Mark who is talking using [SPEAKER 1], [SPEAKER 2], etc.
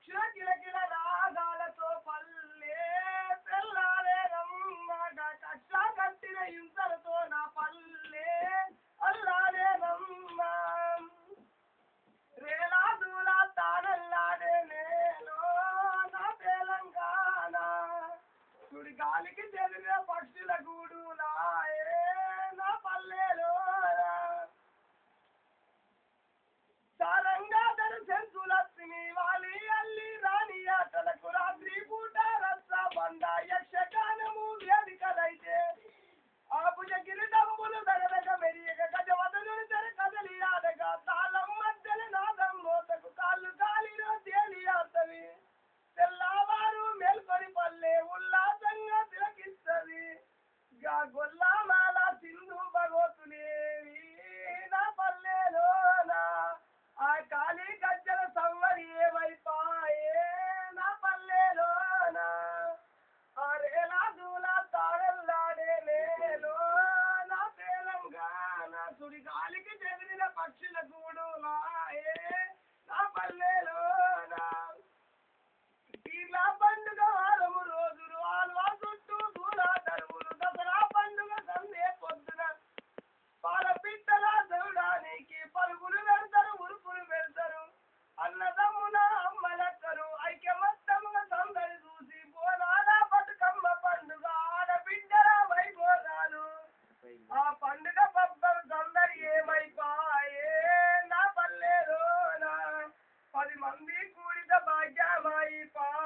[SPEAKER 1] 지나가기 만. గాలికి చెదిరిన పక్షుల గూడు నా పల్లెలో పీర్లా పండుగ వారము రోజులు ఆల్వా చుట్టూ దూరా తరువులు దసరా పండుగ సందే పొద్దున. పాల పిట్టల దూడానికి పెడతారు ఉరుపులు పెడతారు. అన్నదమ్మున मम्मी कूड़िद भाग्य माई पा।